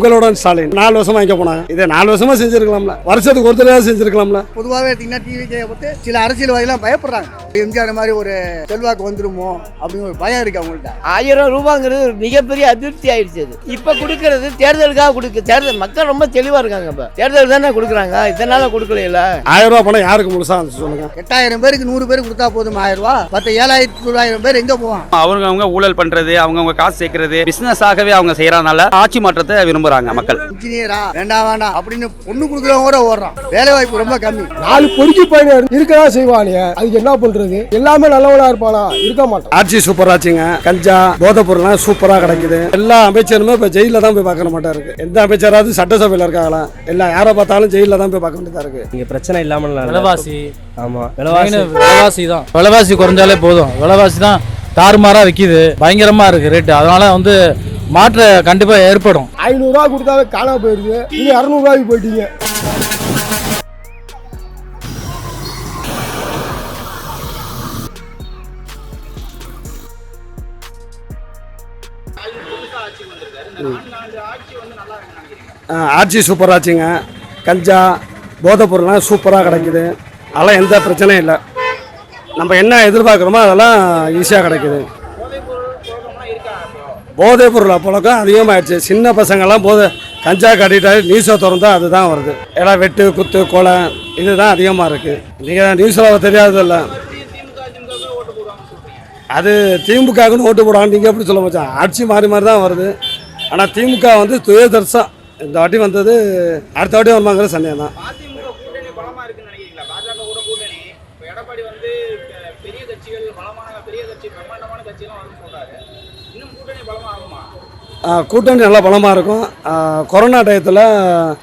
உங்களோட ஸ்டாலின். நாலு வருஷமா இங்க போனாங்க இதை நாலு வருஷமா செஞ்சிருக்கலாம்ல. வருஷத்துக்கு ஒரு தடவை செஞ்சிருக்கலாம்ல. பொதுவாகவே எடுத்தீங்கன்னா டிவி பற்றி சில அரசியல்வாதிகளாம் பயப்படுறாங்க. எம்ஜிஆர் மாதிரி ஒரு செல்வாக்கு வந்துருமோ அப்படின்னு ஒரு பயம் இருக்கு அவங்கள்ட்ட. ஆயிரம் ரூபாங்கிறது ஒரு மிகப்பெரிய அதிருப்தி ஆயிடுச்சு அது. இப்ப கொடுக்கறது தேர்தலுக்காக கொடுக்க தேர்தல் மக்கள் ரொம்ப தெளிவா இருக்காங்க இப்ப. தேர்தல் தானே கொடுக்குறாங்க இதனால கொடுக்கல ஆயிரம் ரூபாய் பணம் யாருக்கு முழுசா வந்து சொல்லுங்க. எட்டாயிரம் பேருக்கு நூறு பேருக்கு கொடுத்தா போதும் ஆயிரம் ரூபா? மற்ற ஏழாயிரத்தி தொள்ளாயிரம் பேர் எங்கே போவான் அவங்க அவங்க ஊழல் பண்றது அவங்க அவங்க காசு சேர்க்கறது பிசினஸ் ஆகவே அவங்க செய்யறதுனால ஆட்சி மாற்றத்தை விரும்புறாங்க மக்கள். இன்ஜினியரா? வேண்டாம் வேண்டாம் அப்படின்னு பொண்ணு கொடுக்குறவங்க கூட ஓடுறான். வேலை வாய்ப்பு ரொம்ப கம்மி. நாலு பொறுக்கி பையன் இருக்கதான் செய்வானே அதுக்கு என்ன பண்றது? எல்லாமே நல்லவனா இருப்பானா இருக்க மாட்டான். ஆட்சி சூப்பரா ஆச்சுங்க. கஞ்சா போதைப் பொருள்லாம் சூப்பரா கிடைக்குது. எல்லா அமைச்சருமே இப்ப ஜெயில தான் போய் பார்க்கற மாட்டா இருக்கு. எந்த அமைச்சராவது சட்டசபையில இருக்காங்களா? எல்லா யாரை பார்த்தாலும் ஜெயில தான் போய் பார்க்க வேண்டியதா இருக்கு. இங்க பிரச்சனை இல்லாமல் விலைவாசி. ஆமா. விலைவாசி விலைவாசி. விலைவாசி தான். விலைவாசி குறைஞ்சாலே போதும். விலைவாசி தான் தாறுமாறா விற்கிது பயங்கரமா இருக்கு ரேட்டு அதனால வந்து மாற்ற கண்டிப்பா ஏற்படும். ஐநூறுரூவா கொடுத்தாவே காணாம போயிருது நீங்க இரநூறுவாய்க்கு போயிட்டீங்க. ஆட்சி சூப்பரா ஆச்சுங்க. கஞ்சா போதைப் பொருள்லாம் சூப்பரா கிடைக்குது. அதெல்லாம் எந்த பிரச்சனையும் இல்லை. நம்ம என்ன எதிர்பார்க்குறோமோ அதெல்லாம் ஈஸியாக கிடைக்குது. போதைப் பொருள் பழக்கம் அதிகமாகிடுச்சு சின்ன பசங்கள்லாம் போதை கஞ்சா கட்டிட்டாரு நியூஸை திறந்தா அதுதான் வருது. ஏன்னா வெட்டு குத்து கொலை இதுதான் அதிகமாக இருக்குது நீங்கள் நியூஸில் தெரியாததில்ல. அது திமுகவுக்குன்னு ஓட்டு போடுவாங்க நீங்கள் எப்படி சொல்ல மச்சான்? ஆட்சி மாறி மாறி தான் வருது. ஆனால் திமுக வந்து துயதர்சம் இந்த வாட்டி வந்தது அடுத்த வாட்டி வருவாங்கிற சந்தேகம் தான் அதிமுக கூட்டணி பலமா இருக்குன்னு நினைக்கிறீங்களா பாஜக கூட கூட்டணி இப்ப எடப்பாடி வந்து அஹ், பெரிய கட்சிகள் பலமான பெரிய கட்சி பிரம்மாண்டமான கட்சியெல்லாம் வந்து சொல்றாரு இன்னும் கூட்டணி நல்லா பலமாக இருக்கும். கொரோனா டயத்தில்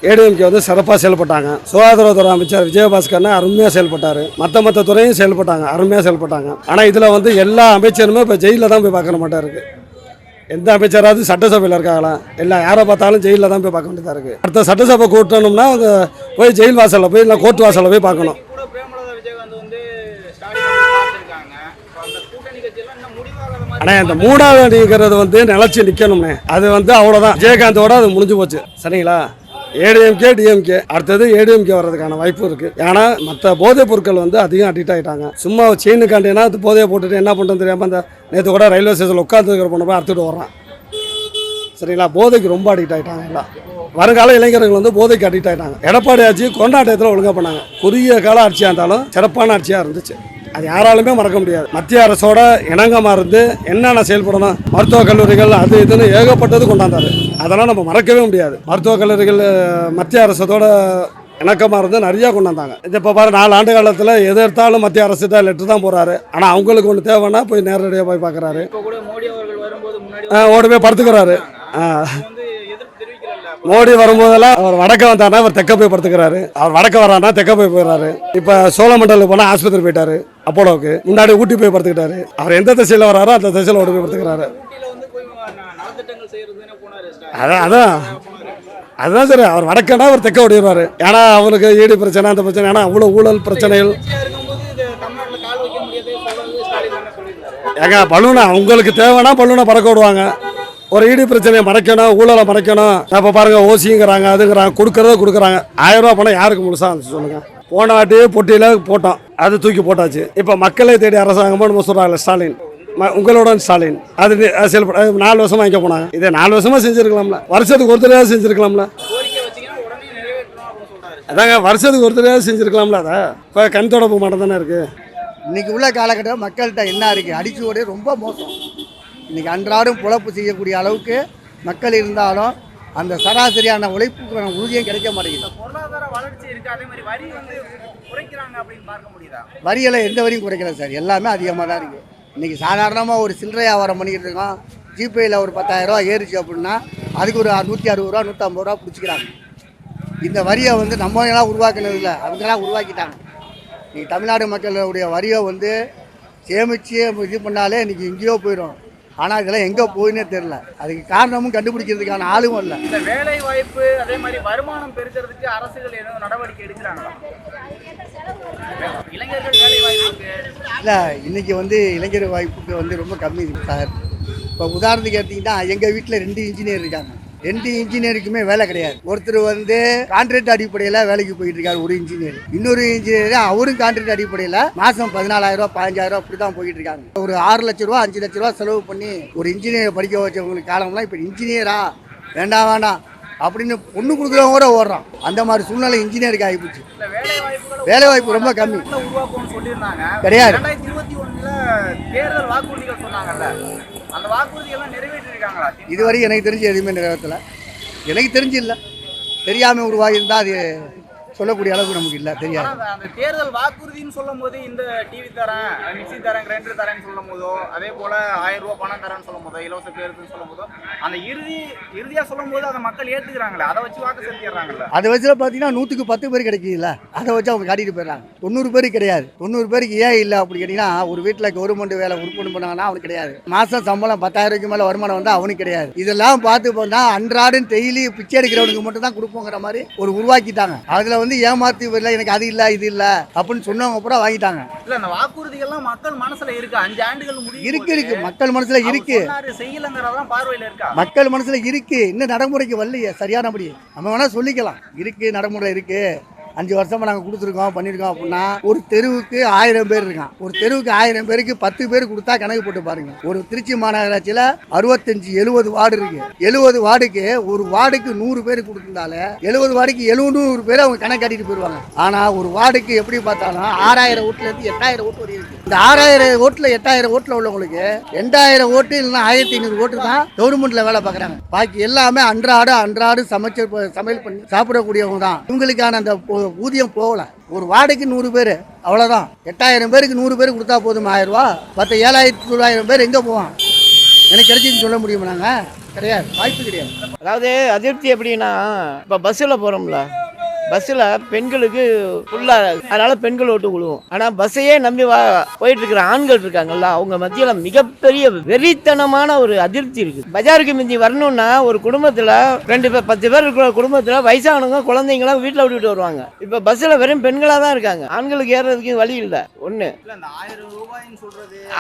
ஏடிஎம்கே வந்து சிறப்பாக செயல்பட்டாங்க. சுகாதாரத்துறை அமைச்சர் விஜயபாஸ்கர்னு அருமையாக செயல்பட்டார். மற்ற மற்ற துறையும் செயல்பட்டாங்க. அருமையாக செயல்பட்டாங்க. ஆனால் இதில் வந்து எல்லா அமைச்சருமே இப்போ ஜெயிலில் தான் போய் பார்க்க மாட்டா இருக்குது எந்த அமைச்சராவது சட்டசபையில் இருக்காங்களா? இல்லை யாரை பார்த்தாலும் ஜெயிலில் தான் போய் பார்க்க வேண்டியதாக இருக்குது அடுத்த சட்டசபை கூட்டணும்னா போய் ஜெயில் வாசலில் போய் இல்லை கோர்ட் வாசலில் போய் பார்க்கணும் கூட பிரேமலதா விஜயகாந்த் வந்து ஸ்டாலின் வந்து பார்த்திருக்காங்க இப்ப அந்த கூட்டணி கட்சியெல்லாம் இன்னும் முடிவாகாத மாதிரி ஆனால் இந்த மூணாவது அணிங்கிறது வந்து நிலச்சி நிற்கணும்னே அது வந்து அவ்வளோதான் விஜயகாந்தோட அது முடிஞ்சு போச்சு. சரிங்களா? ஏடிஎம்கே டிஎம்கே அடுத்தது ஏடிஎம்கே வர்றதுக்கான வாய்ப்பு இருக்கு. ஏன்னா மற்ற போதைப் பொருட்கள் வந்து அதிகம் அடிக்ட் ஆகிட்டாங்க சும்மா செயினுக்காண்டினா அது போதையை போட்டுட்டு என்ன பண்ணுறது தெரியாமல் அந்த நேற்று கூட ரயில்வே ஸ்டேஷனில் உட்காந்துருக்கிற பொண்ணு போய் அறுத்துட்டு வர்றான். சரிங்களா? போதைக்கு ரொம்ப அடிக்ட் ஆகிட்டாங்க எல்லாம். வருங்கால இளைஞர்கள் வந்து போதைக்கு அடிக்ட் ஆகிட்டாங்க எடப்பாடி ஆட்சி கொண்டாட்டத்தில் ஒழுங்காக பண்ணாங்க. குறுகிய கால ஆட்சியாக இருந்தாலும் சிறப்பான ஆட்சியாக இருந்துச்சு. அது யாராலுமே மறக்க முடியாது. மத்திய அரசோட இணங்கமாக இருந்து என்னென்ன செயல்படணும் மருத்துவக் கல்லூரிகள் அது இதுன்னு ஏகப்பட்டது கொண்டாந்தாரு. அதெல்லாம் நம்ம மறக்கவே முடியாது. மருத்துவக் கல்லூரிகள் மத்திய அரசோட இணக்கமாக இருந்து நிறையா கொண்டாந்தாங்க. இது இப்போ பாரு நாலு ஆண்டு காலத்தில் எது எடுத்தாலும் மத்திய அரசு தான் லெட்டர் தான் போகிறாரு ஆனால் அவங்களுக்கு ஒன்று தேவைன்னா போய் நேரடியாக போய் பார்க்குறாரு ஓடி போய் படுத்துக்கிறாரு. மோடி வரும்போதெல்லாம் அவர் வடக்க வந்தாருன்னா அவர் தெக்க போய் படுத்துக்கிறாரு. அவர் வடக்க வரானா தெக்க போய் போயிடுறாரு. இப்போ சோழமண்டலுக்கு போனால் ஆஸ்பத்திரி போயிட்டாரு. அப்போலோவுக்கு முன்னாடி ஊட்டி போய் படுத்துக்கிட்டாரு. அவர் எந்த திசையில் வராரோ அந்த திசையில் ஓடி போய் படுத்துக்கிறாரு. அதான் அதான். அதுதான் சார் அவர் வடக்கடா அவர் தெக்க ஓடிடுவார். ஏன்னா அவருக்கு ஈடு பிரச்சனை அந்த பிரச்சனை. ஏன்னா அவ்வளோ ஊழல் பிரச்சனைகள். ஏங்க பலூனை அவங்களுக்கு தேவைன்னா பலூனை பறக்க விடுவாங்க. ஒரு ஈடு பிரச்சனையை மறைக்கணும் ஊழலை மறைக்கணும். இப்போ பாருங்க ஓசிங்கிறாங்க அதுங்கிறாங்க கொடுக்கறத கொடுக்குறாங்க. ஆயிரம் ரூபா பணம் யாருக்கு முழுசா சொல்லுங்க. போன வாட்டி பொட்டியில் போட்டோம். அது தூக்கி போட்டாச்சு. இப்போ மக்களை தேடி அரசாங்கமாக நம்ம சொல்கிறாங்கல்ல ஸ்டாலின். உங்களோட ஸ்டாலின். அது செயல்பட நாலு வருஷமா இங்கே போனாங்க. இதை நாலு வருஷமா செஞ்சிருக்கலாம்ல. வருஷத்துக்கு ஒரு தடவை செஞ்சிருக்கலாம்ல. அதாங்க வருஷத்துக்கு ஒரு தடவை செஞ்சிருக்கலாம்ல அதை. இப்போ கண் தொடர்பு மட்டும் தானே இருக்குது இன்னைக்கு உள்ள காலகட்டம் மக்கள்கிட்ட என்ன இருக்கு? அடிச்சு ஓடி ரொம்ப மோசம். இன்னைக்கு அன்றாடம் பொழப்பு செய்யக்கூடிய அளவுக்கு மக்கள் இருந்தாலும் அந்த சராசரியான உழைப்புக்கான ஊதியம் கிடைக்க மாட்டேங்குது. பொருளாதார வளர்ச்சி இருக்கு. அதே மாதிரி வரி வந்து குறைக்கிறாங்க அப்படின்னு பார்க்க முடியுதா? வரிகளை எந்த வரியும் குறைக்கல சார். எல்லாமே அதிகமாக தான் இருக்குது இன்றைக்கி சாதாரணமாக ஒரு சில்லறை வியாபாரம் பண்ணிக்கிட்டு இருக்கோம். ஜிபேயில் ஒரு பத்தாயிரரூவா ஏறிச்சு அப்படின்னா அதுக்கு ஒரு நூற்றி அறுபது ரூபா நூற்றம்பது ரூபா பிடிச்சிக்கிறாங்க இந்த வரியை வந்து நம்ம எல்லாம் உருவாக்கினது இல்லை. அவங்களாம் உருவாக்கிட்டாங்க. இன்னைக்கு தமிழ்நாடு மக்களுடைய வரியை வந்து சேமித்து இது பண்ணாலே இன்றைக்கி எங்கேயோ போயிடும். ஆனால் இதெல்லாம் எங்கே போயினே தெரில அதுக்கு காரணமும் கண்டுபிடிக்கிறதுக்கான ஆளும் இல்லை. இந்த வேலை வாய்ப்பு அதே மாதிரி வருமானம் பெருக்கிறதுக்கு அரசுகள் ஏதாவது நடவடிக்கை எடுக்கிறாங்களா? இளைஞர்கள் வேலை வாய்ப்புக்கு இல்லை இன்றைக்கி வந்து இளைஞர் வாய்ப்புக்கு வந்து ரொம்ப கம்மி இருக்குது சார். இப்போ உதாரணத்துக்கு எடுத்திங்கன்னா எங்கள் வீட்டில் ரெண்டு இன்ஜினியர் இருக்காங்க. ரெண்டு இன்ஜினியருக்குமே வேலை கிடையாது. ஒருத்தர் வந்து கான்ட்ராக்ட் அடிப்படையில் வேலைக்கு போயிட்டு இருக்காரு ஒரு இன்ஜினியர் இன்னொரு இன்ஜினியர் அவரும் கான்ட்ராக்ட் அடிப்படையில் மாதம் பதினாலாயிரம் ரூபா பதினஞ்சாயிரம் அப்படி தான் போயிட்டு இருக்காங்க. ஒரு ஆறு லட்ச ரூபா அஞ்சு லட்ச ரூபா செலவு பண்ணி ஒரு இன்ஜினியர் படிக்க வச்சவங்களுக்கு காலம்லாம் இப்போ இன்ஜினியரா வேண்டாம் வேண்டாம். அப்படின்னு பொண்ணு கொடுக்குறவங்க கூட ஓடுறான். அந்த மாதிரி சூழ்நிலை இன்ஜினியருக்கு ஆகிப்போச்சு. வேலை வாய்ப்பு ரொம்ப கம்மி. கிடையாது. ரெண்டாயிரத்தி இருபத்தி ஒண்ணுல தேர்தல் வாக்குறுதிகள் சொன்னாங்கல்ல. அந்த வாக்குறுதி எல்லாம் நிறைவேற்றிருக்காங்களா? இதுவரை எனக்கு தெரிஞ்சு எதுவுமே நிறைவேற்றலை. எனக்கு தெரிஞ்சு இல்லை. தெரியாமல் உருவாகியிருந்தால் அது சொல்லக்கூடிய அளவுக்கு நமக்கு இல்லை தெரியாது. அந்த தேர்தல் வாக்குறுதின்னு சொல்லும் போது இந்த டிவி தரேன் மிக்சி தரேன் கிரைண்டர் தரேன்னு சொல்லும் போதோ அதே போல ஆயிரம் ரூபாய் பணம் தரேன்னு சொல்லும் போதோ இலவச பேருக்குன்னு சொல்லும் போதோ அந்த இறுதி இறுதியா சொல்லும் போது அதை மக்கள் ஏத்துக்கிறாங்களே அதை வச்சு வாக்கு செலுத்திடுறாங்கல்ல. அதை வச்சுல பார்த்தீங்கன்னா நூற்றுக்கு பத்து பேர் கிடைக்குதுல்ல. அதை வச்சு அவங்க காட்டிட்டு போயிடுறாங்க. தொண்ணூறு பேர் கிடையாது. தொண்ணூறு பேருக்கு ஏன் இல்லை அப்படி கேட்டிங்கன்னா ஒரு வீட்டில் கவர்மெண்ட் வேலை உறுப்பினர் பண்ணாங்கன்னா அவனுக்கு கிடையாது. மாதம் சம்பளம் பத்தாயிரத்துக்கு மேலே வருமானம் வந்தால் அவனுக்கு கிடையாது. இதெல்லாம் பார்த்து போனால் அன்றாடம் டெய்லி பிச்சை எடுக்கிறவனுக்கு மட்டும் தான் கொடுப்போங்கிற மாதிரி ஒரு உருவாக்கிட்டாங்க. அதில் வந்து ஏமாத்தி இல்லை எனக்கு அது இல்லை இது இல்லை அப்படின்னு சொன்னவங்க பூரா வாங்கிட்டாங்க. இல்ல அந்த வாக்குறுதிகள்லாம் மக்கள் மனசுல இருக்கு? அஞ்சு ஆண்டுகள் இருக்கு இருக்கு. மக்கள் மனசுல இருக்கு. செய்யலங்கிறதெல்லாம் பார்வையில இருக்கா? மக்கள் மனசுல இருக்கு. இன்னும் நடைமுறைக்கு வரலையே சரியானபடி நம்ம வேணா சொல்லிக்கலாம். இருக்கு நடைமுறை இருக்கு. அஞ்சு வருஷமா நாங்கள் கொடுத்துருக்கோம் பண்ணியிருக்கோம் அப்படின்னா ஒரு தெருவுக்கு ஆயிரம் பேர் இருக்கான். ஒரு தெருவுக்கு ஆயிரம் பேருக்கு பத்து பேர் கொடுத்தா கணக்கு போட்டு பாருங்க. ஒரு திருச்சி மாநகராட்சியில் அறுபத்தஞ்சு எழுபது வார்டு இருக்கு. எழுபது வார்டுக்கு ஒரு வார்டுக்கு நூறு பேர் கொடுத்திருந்தால எழுபது வார்டுக்கு எழுநூறு பேர் அவங்க கணக்கு கட்டிட்டு போயிடுவாங்க ஆனால் ஒரு வார்டுக்கு எப்படி பார்த்தாலும் ஆறாயிரம் ஓட்டுல இருந்து எட்டாயிரம் ஓட்டு வரையும் இருக்கு. இந்த ஆறாயிரம் ஓட்டுல எட்டாயிரம் ஓட்டுல உள்ளவங்களுக்கு ரெண்டாயிரம் ஓட்டு இல்லைன்னா ஆயிரத்தி ஐநூறு ஓட்டு தான் கவர்மெண்ட்ல வேலை பார்க்குறாங்க. பாக்கி எல்லாமே அன்றாட அன்றாட சமைச்ச சமையல் பண்ணி சாப்பிடக்கூடியவங்க தான். இவங்களுக்கான அந்த ஊதியம் போகல. ஒரு வார்டுக்கு நூறு பேர் அவ்வளோதான் எட்டாயிரம் பேருக்கு நூறு பேர் கொடுத்தா போதும் ஆயிரரூவா மற்ற ஏழாயிரத்தி தொள்ளாயிரம் பேர் எங்கே போவான்? எனக்கு கிடைச்சின்னு சொல்ல முடியுமா நாங்கள் கிடையாது. வாய்ப்பு கிடையாது. அதாவது அதிருப்தி எப்படின்னா இப்போ பஸ்ஸில் போகிறோம்ல பஸ்ஸில் பெண்களுக்கு ஃபுல்லாக அதனால் பெண்கள் ஓட்டு விழுவும் ஆனால் பஸ்ஸையே நம்பி வா போயிட்டு இருக்கிற ஆண்கள் இருக்காங்கல்ல அவங்க மத்தியில் மிகப்பெரிய வெறித்தனமான ஒரு அதிருப்தி இருக்குது பஜாருக்கு மிந்தி வரணும்னா ஒரு குடும்பத்தில் ரெண்டு பேர் பத்து பேர் இருக்கிற குடும்பத்தில் வயசானவங்க குழந்தைங்களாம் வீட்டில் விட்டுட்டு வருவாங்க. இப்போ பஸ்ஸில் வெறும் பெண்களாக தான் இருக்காங்க. ஆண்களுக்கு ஏறுறதுக்கு வழி இல்லை. ஒன்று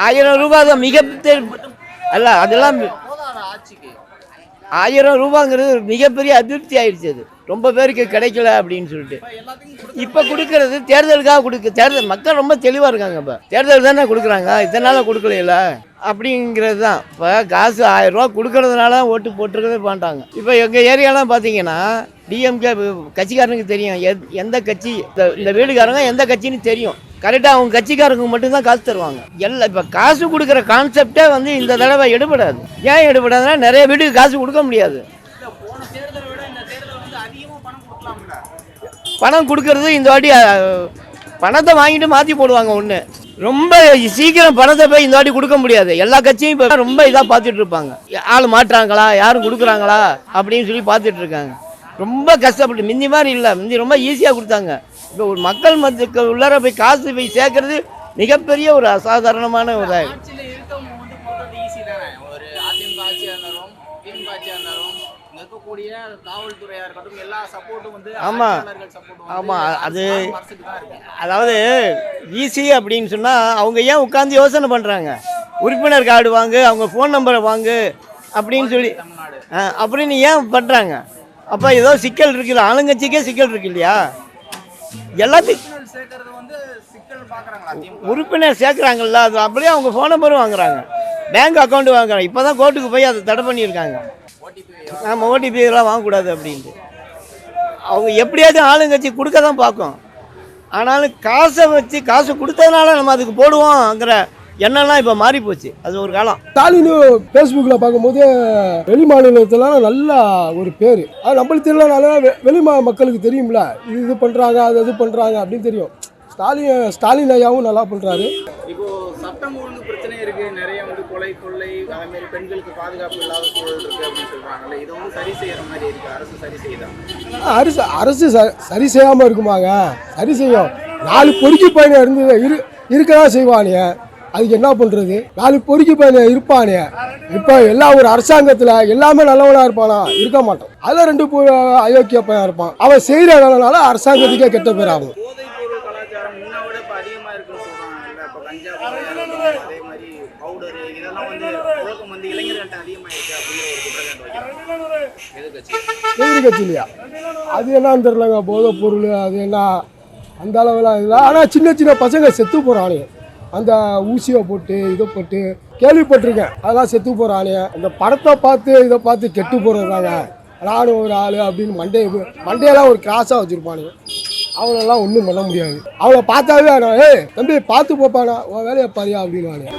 ஆயிரம் ரூபாய் தான் மிக அல்ல அதெல்லாம் ஆயிரம் ரூபாங்கிறது ஒரு மிகப்பெரிய அதிருப்தி ஆயிடுச்சு அது. ரொம்ப பேருக்கு கிடைக்கல அப்படின்னு சொல்லிட்டு. இப்போ கொடுக்கறது தேர்தலுக்காக கொடுக்க தேர்தல் மக்கள் ரொம்ப தெளிவாக இருக்காங்க இப்போ. தேர்தல் தானே கொடுக்குறாங்க. இதனால் கொடுக்கல அப்படிங்கிறது தான் இப்போ காசு ஆயிரம் ரூபா கொடுக்கறதுனால ஓட்டு போட்டுருக்கவே மாட்டாங்க. இப்போ எங்கள் ஏரியாலாம் பார்த்தீங்கன்னா டிஎம்கே கட்சிக்காரனுக்கு தெரியும். எந்த கட்சி இந்த- இந்த வீடுக்காரங்க எந்த கட்சின்னு தெரியும். கரெக்டாக அவங்க கட்சிக்காரங்க மட்டும்தான் காசு தருவாங்க. எல்லாம் இப்போ காசு கொடுக்குற கான்செப்டே வந்து இந்த தடவை எடுபடாது. ஏன் எடுபடாதுன்னா நிறைய வீட்டுக்கு காசு கொடுக்க முடியாது. பணம் கொடுக்கறது இந்த வாட்டி பணத்தை வாங்கிட்டு மாற்றி போடுவாங்க ஒன்று ரொம்ப சீக்கிரம் பணத்தை போய் இந்த வாட்டி கொடுக்க முடியாது. எல்லா கட்சியும் இப்போ ரொம்ப இதாக பார்த்துட்டு இருப்பாங்க. ஆள் மாட்டுறாங்களா யாரும் கொடுக்குறாங்களா அப்படின்னு சொல்லி பார்த்துட்டு இருக்காங்க. ரொம்ப கஷ்டப்பட்டு முந்தி மாதிரி இல்லை. முந்தி ரொம்ப ஈஸியாக கொடுத்தாங்க. இப்போ ஒரு மக்கள் மத்திக்கு உள்ளார போய் காசு போய் சேர்க்கறது மிகப்பெரிய ஒரு அசாதாரணமான ஒரு இதாயிடுச்சு. ஆட்சியில இருக்கவங்க வந்து போடுறது ஈஸி தானே? ஒரு அதிமுக ஆட்சியா இருந்தாலும் திமுக ஆட்சியா இருந்தாலும் இங்க இருக்கக்கூடிய காவல்துறையா இருக்கட்டும் எல்லா சப்போர்ட்டும் வந்து ஆமா. ஆட்சியாளர்கள் support வந்து ஆமா, அது- அதாவது ஈஸி அப்படின்னு சொன்னால் அவங்க ஏன் உட்காந்து யோசனை பண்ணுறாங்க உறுப்பினர் கார்டு வாங்கு அவங்க ஃபோன் நம்பரை வாங்கு அப்படின்னு சொல்லி அப்படின்னு ஏன் பண்ணுறாங்க அப்போ ஏதோ சிக்கல் இருக்குது ஆளுங்கட்சிக்கே சிக்கல் இருக்கு இல்லையா? எல்லாத்துக்கும் உறுப்பினர் சேர்க்குறாங்கல்ல அது அப்படியே அவங்க ஃபோன் நம்பரும் வாங்குறாங்க. பேங்க் அக்கௌண்ட் வாங்குறாங்க. இப்போ தான் கோர்ட்டுக்கு போய் அதை தடை பண்ணியிருக்காங்க. நம்ம ஓடிபி இதெல்லாம் வாங்கக்கூடாது அப்படின்ட்டு. அவங்க எப்படியாவது ஆளுங்கட்சி கொடுக்க தான் பார்க்கும். ஆனாலும் காசை வச்சு காசு கொடுத்ததுனால நம்ம அதுக்கு போடுவோங்கிற எண்ணம்லாம் இப்போ மாறி போச்சு? அது ஒரு காலம். ஸ்டாலின் ஃபேஸ்புக்கில் பார்க்கும்போது வெளி மாநிலத்துலாம் நல்லா ஒரு பேர். அது நம்மளுக்கு தெரியலனால வெ- வெளி மா மக்களுக்கு தெரியும்ல. இது இது பண்ணுறாங்க அது அது பண்ணுறாங்க அப்படின்னு தெரியும். ஸ்டாலின் ஸ்டாலின் ஐயாவும் நல்லா பண்ணுறாரு இப்போ சட்டம் ஒழுங்கு பிரச்சனை இருக்கு. நிறைய வந்து கொலை கொள்ளை அதே மாதிரி பெண்களுக்கு பாதுகாப்பு இல்லாத சூழல் இருக்கு அப்படின்னு சொல்றாங்கல்ல. இதை வந்து சரி செய்யற மாதிரி இருக்கு. அரசு சரி செய்யுதா? அரசு அரசு ச- சரி செய்யாமல் இருக்குமாங்க? சரி செய்யும். நாலு பொறுக்கி பையனை இருந்து இரு இருக்கதான் செய்வானே அதுக்கு என்ன பண்ணுறது நாலு பொறுக்கி பையன் இருப்பானே. இப்போ எல்லா ஒரு அரசாங்கத்தில் எல்லாமே நல்லவனாக இருப்பானா? இருக்க மாட்டான். அதில் ரெண்டு அயோக்கிய பையன் இருப்பான். அவன் செய்கிறனால அரசாங்கத்துக்கே கெட்ட பேர் ஆகும். போதைப் போதை, எதிர்கட்சியிலையா? அது என்னன்னு தெரியலங்க? போதைப் பொருள் அது என்ன? அந்த அளவுலாம் இல்லை. ஆனால் சின்ன சின்ன பசங்க செத்து போகிறானுங்க அந்த ஊசியை போட்டு இதை போட்டு கேள்விப்பட்டிருக்கேன். அதெல்லாம் செத்து போகிறானுங்க அந்த படத்தை பார்த்து இதை பார்த்து கெட்டு போகிறதாங்க நானும் ஒரு ஆள் அப்படின்னு மண்டையை மண்டையெல்லாம் ஒரு கிராஸாக வச்சுருப்பானுங்க அவனெல்லாம் ஒன்றும் பண்ண முடியாது. அவனை பார்த்தாவே நான் ஏய் தம்பி பார்த்து போப்பானா? உன் வேலையை பாரியா? அப்படின்னு?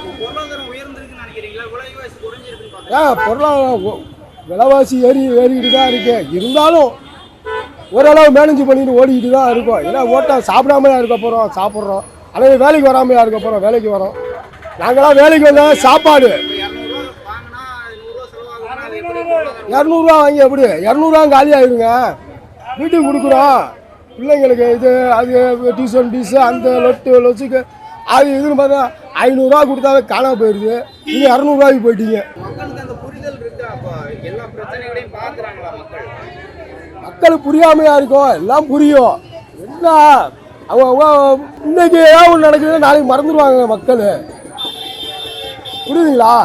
ஏன் பொருளாதாரம் விலைவாசி ஏறி ஏறிக்கிட்டு தான் இருக்கு. இருந்தாலும் ஓரளவு மேனேஜ் பண்ணிட்டு ஓடிக்கிட்டு தான் இருக்கோம். ஏன்னா ஓட்டா சாப்பிடாமயா இருக்க போகிறோம் சாப்பிட்றோம். ஆனால் வேலைக்கு வராமையா இருக்க போகிறோம் வேலைக்கு வரோம். நாங்களாம் வேலைக்கு வந்தால் சாப்பாடு. இரநூறுவா வாங்கி எப்படி? இரநூறுவா காலி ஆயிடுங்க வீட்டுக்கு கொடுக்குறோம். பிள்ளைங்களுக்கு இது அது டியூஷன் ஃபீஸு அந்த லொட்டு லொச்சுக்கு அது இதுன்னு பார்த்தா ஐநூறுரூவா கொடுத்தாவே காணாம போயிடுது நீங்கள் இரநூறுவாய்க்கு போயிட்டீங்க. மக்களுக்கு புரியாமையாக மக்கள் இருக்கும் எல்லாம் புரியும். என்ன? அவங்க இன்னைக்கு ஏதாவது ஒன்று நடக்குது நாளைக்கு மறந்துடுவாங்க மக்கள். புரியுதுங்களா?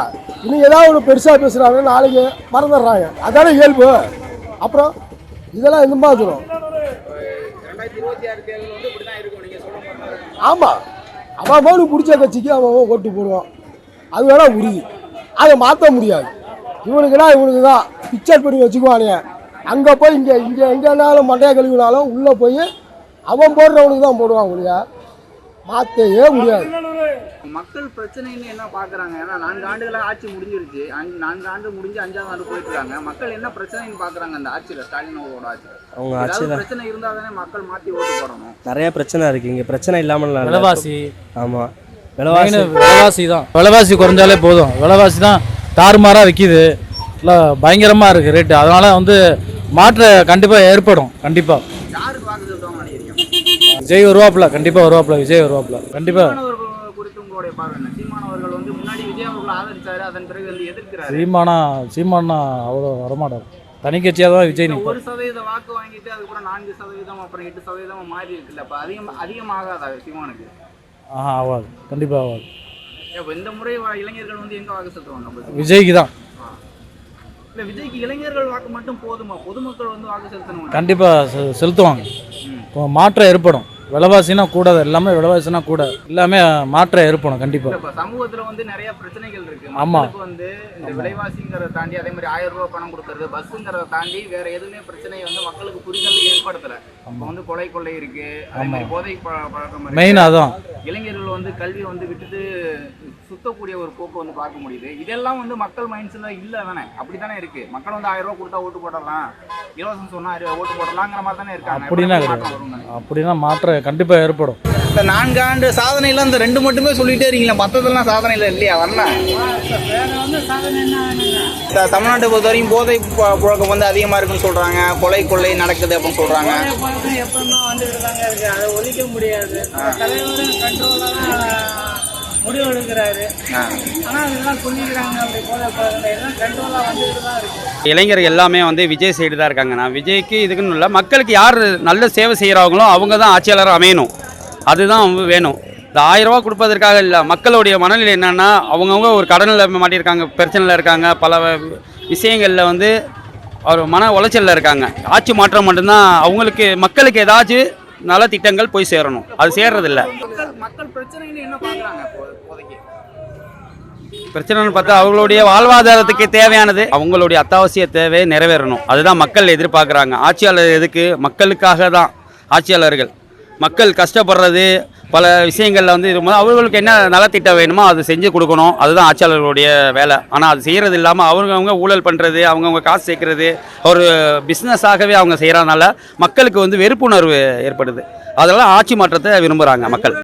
இன்னைக்கு ஏதாவது ஒன்று பெருசாக பேசுகிறாங்க நாளைக்கு மறந்துடுறாங்க. அதான இயல்பு. அப்புறம் இதெல்லாம் எந்த மாதிரி வரும் ஆமாம் அவன் அவனுக்கு பிடிச்ச கட்சிக்கு அவன் அவன் ஓட்டு போடுவான். அது வேணா உறுதி. அதை மாற்ற முடியாது. இவனுக்குனா இவனுக்கு தான் பிக்சர் பண்ணி வச்சுக்குவானுங்க. அங்கே போய் இங்கே இங்கே எங்கேனாலும் மண்டையை கழுவினாலும் உள்ளே போய் அவன் போடுறவனுக்கு தான் போடுவான் ஒழிய மாற்றவே முடியாது மக்கள் பிரச்சனைன்னு என்ன பாக்குறாங்க? ஏன்னா நான்கு ஆண்டுகளா ஆட்சி முடிஞ்சிருச்சு. அஞ்சு நான்கு ஆண்டு முடிஞ்சு அஞ்சாவது ஆண்டு போயிட்டு இருக்காங்க மக்கள் என்ன பிரச்சனைன்னு பாக்குறாங்க அந்த ஆட்சியில? ஸ்டாலின் அவரோட ஆட்சியில. அவங்க ஆட்சியில் பிரச்சனை இருந்தா தானே மக்கள் மாத்தி ஓட்டு போடணும். நிறைய பிரச்சனை இருக்கு. இங்கே பிரச்சனை இல்லாமல் இல்லை. விலைவாசி. ஆமாம் விலைவாசி. விலைவாசி தான். விலைவாசி குறைஞ்சாலே போதும். விலைவாசி தான் தாறுமாறாக விற்கிது இல்லை பயங்கரமாக இருக்குது ரேட்டு அதனால் வந்து மாற்ற கண்டிப்பாக ஏற்படும். கண்டிப்பாக விஜய் அவர்கள் ஆதரிச்சாரு அதன் பிறகு வந்து எதிர்க்கிறாரு. சீமானா சீமானா அவ்வளோ வரமாட்டார். தனி கட்சியாக தான் விஜய் நிற்பார் ஒரு சதவீத வாக்கு வாங்கிட்டு அதுக்கப்புறம் நான்கு சதவீதம் அப்புறம் எட்டு சதவீதமா மாறி இருக்குல்ல அப்ப அதிகம் அதிகமாகாதா சீமானுக்கு? ஆஹா ஆகாது. கண்டிப்பாக ஆகாது. அப்ப இந்த முறை இளைஞர்கள் வந்து எங்க வாக்கு செலுத்துவாங்க? விஜய்க்கு தான். இல்ல விஜய்க்கு இளைஞர்கள் வாக்கு மட்டும் போதுமா? பொதுமக்கள் வந்து வாக்கு செலுத்தணும்? கண்டிப்பாக செலுத்துவாங்க. இப்போ மாற்றம் ஏற்படும். விலைவாசினா கூட எல்லாமே விலைவாசினா கூட எல்லாமே மாற்றம் ஏற்படும் கண்டிப்பாக இப்ப சமூகத்துல வந்து நிறைய பிரச்சனைகள் இருக்கு. ஆமா. மக்களுக்கு வந்து இந்த விலைவாசிங்கிறத தாண்டி அதே மாதிரி ஆயிரம் ரூபாய் பணம் கொடுக்கறது பஸ்ஸுங்கிறத தாண்டி வேற எதுவுமே பிரச்சனையை வந்து மக்களுக்கு புரிதல் ஏற்படுத்தல. இப்ப வந்து கொலை கொள்ளை இருக்கு. அதே மாதிரி போதை பழக்கம். மெயின் அதான். இளைஞர்கள் வந்து கல்வியை வந்து விட்டுட்டு சுத்தக்கூடிய ஒரு போக்கு வந்து பார்க்க முடியுது. இதெல்லாம் வந்து மக்கள் மைண்ட்ஸ்ல இல்ல தானே. அப்படித்தானே இருக்கு. மக்கள் வந்து ஆயிரம் ரூபாய் கொடுத்தா ஓட்டு போடலாம். இலவசம் சொன்னா ஓட்டு போடலாங்கிற மாதிரி தானே இருக்காங்க. அப்படின்னா? அப்படின்னா மாற்றம் கண்டிப்பாக ஏற்படும். இந்த நான்கு ஆண்டு சாதனையில இந்த ரெண்டு மட்டுமே சொல்லிட்டே இருக்கீங்களா மற்றதெல்லாம் சாதனையில இல்லையா? வரல. தமிழ்நாட்டை பொறுத்த வரைக்கும் போதை புழக்கம் வந்து அதிகமா இருக்குன்னு சொல்றாங்க. கொலை கொள்ளை நடக்குது அப்படின்னு ஒழிக்க முடியாது. தான் முடிவு எடுக்கிறாரு. ஆனால் அதெல்லாம் சொல்லிக்கிறாங்க அப்படி பழக்கம் எல்லாம் கண்ட்ரோலாக வந்துட்டு தான் இருக்கு. இளைஞர்கள் எல்லாமே வந்து விஜய் சைடு தான் இருக்காங்க. நான் விஜய்க்கு இதுக்குன்னு இல்லை. மக்களுக்கு யார் நல்ல சேவை செய்கிறாங்களோ அவங்க தான் ஆட்சியாளர் அமையணும். அதுதான் அவங்க வேணும். இந்த ஆயிரம் கொடுப்பதற்காக இல்லை மக்களுடைய மனநிலை என்னென்னா அவங்கவுங்க ஒரு கடனில் மாட்டியிருக்காங்க பிரச்சனையில் இருக்காங்க. பல விஷயங்களில் வந்து ஒரு மன உளைச்சலில் இருக்காங்க. ஆட்சி மாற்றம் மட்டும்தான் அவங்களுக்கு மக்களுக்கு ஏதாச்சும் நல திட்டங்கள் போய் சேரணும். அது சேர்றதில்ல. மக்கள் பிரச்சனைன்னு என்ன பார்க்குறாங்க பிரச்சனைன்னு பார்த்தா அவங்களுடைய வாழ்வாதாரத்துக்கு தேவையானது. அவங்களுடைய அத்தியாவசிய தேவை நிறைவேறணும். அதுதான் மக்கள் எதிர்பார்க்குறாங்க. ஆட்சியாளர் எதுக்கு? மக்களுக்காக தான். ஆட்சியாளர்கள். மக்கள் கஷ்டப்படுறது பல விஷயங்களில் வந்து இருக்கும்போது அவர்களுக்கு என்ன நலத்திட்டம் வேணுமோ அது செஞ்சு கொடுக்கணும். அதுதான் ஆட்சியாளர்களுடைய வேலை. ஆனால் அது செய்கிறது இல்லாமல் அவங்கவுங்க ஊழல் பண்ணுறது அவங்கவுங்க காசு சேர்க்குறது ஒரு பிஸ்னஸாகவே அவங்க செய்கிறதுனால மக்களுக்கு வந்து வெறுப்புணர்வு ஏற்படுது. அதெல்லாம் ஆட்சி மாற்றத்தை விரும்புகிறாங்க மக்கள்.